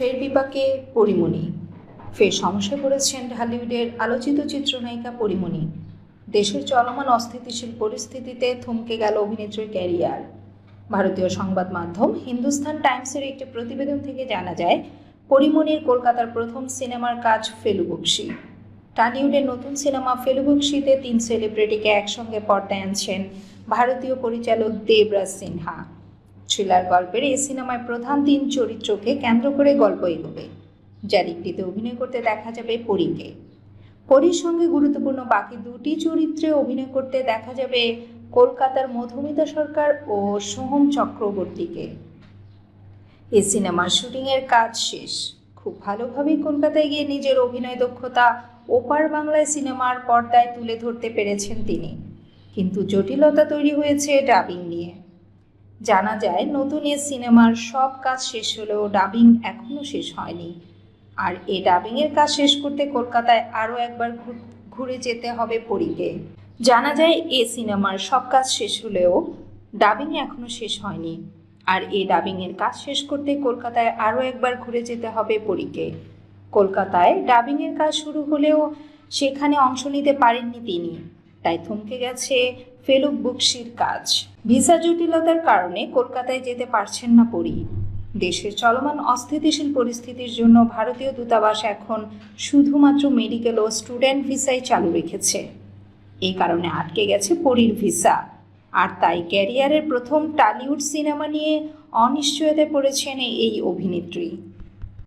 ফের বিপাকে পরিমণি। ফের সমস্যায় পড়েছেন ঢালিউডের আলোচিত চিত্রনায়িকা পরিমণি। দেশের চলমান অস্থিতিশীল পরিস্থিতিতে থমকে গেল অভিনেত্রীর ক্যারিয়ার। ভারতীয় সংবাদ মাধ্যম হিন্দুস্তান টাইমসের একটি প্রতিবেদন থেকে জানা যায়, পরিমণির কলকাতার প্রথম সিনেমার কাজ ফেলুবক্সি। টালিউডের নতুন সিনেমা ফেলুবক্সিতে তিন সেলিব্রিটিকে একসঙ্গে পর্দায় আনছেন ভারতীয় পরিচালক দেবরাজ সিনহা। থ্রিলার গল্পের এই সিনেমায় প্রধান তিন চরিত্রকে কেন্দ্র করে গল্প এগোবে যার একটিতে অভিনয় করতে দেখা যাবে পরীকে। পরীর সঙ্গে গুরুত্বপূর্ণ বাকি দুটি চরিত্রে অভিনয় করতে দেখা যাবে কলকাতার মধুমিতা সরকার ও সোহম চক্রবর্তীকে। এই সিনেমার শুটিংয়ের কাজ শেষ। খুব ভালোভাবেই কলকাতায় গিয়ে নিজের অভিনয় দক্ষতা ওপার বাংলায় সিনেমার পর্দায় তুলে ধরতে পেরেছেন তিনি। কিন্তু জটিলতা তৈরি হয়েছে ডাবিং নিয়ে। জানা যায়, নতুন এ সিনেমার সব কাজ শেষ হলেও ডাবিং এখনও শেষ হয়নি। আর এই ডাবিংয়ের কাজ শেষ করতে কলকাতায় আরও একবার ঘুরে যেতে হবে পরীকে। জানা যায়, এ সিনেমার সব কাজ শেষ হলেও ডাবিং এখনও শেষ হয়নি। আর এ ডাবিংয়ের কাজ শেষ করতে কলকাতায় আরও একবার ঘুরে যেতে হবে পরীকে। কলকাতায় ডাবিংয়ের কাজ শুরু হলেও সেখানে অংশ নিতে পারেননি তিনি। তাই থমকে গেছে ফেলুক বুকসির কাজ। ভিসা জটিলতার কারণে কলকাতায় যেতে পারছেন না পরী। দেশের চলমান অস্থিতিশীল পরিস্থিতির জন্য ভারতীয় দূতাবাস এখন শুধুমাত্র মেডিকেল ও স্টুডেন্ট ভিসাই চালু রেখেছে। এই কারণে আটকে গেছে পরীর ভিসা। আর তাই ক্যারিয়ারের প্রথম টালিউড সিনেমা নিয়ে অনিশ্চয়তায় পড়েছেন এই অভিনেত্রী।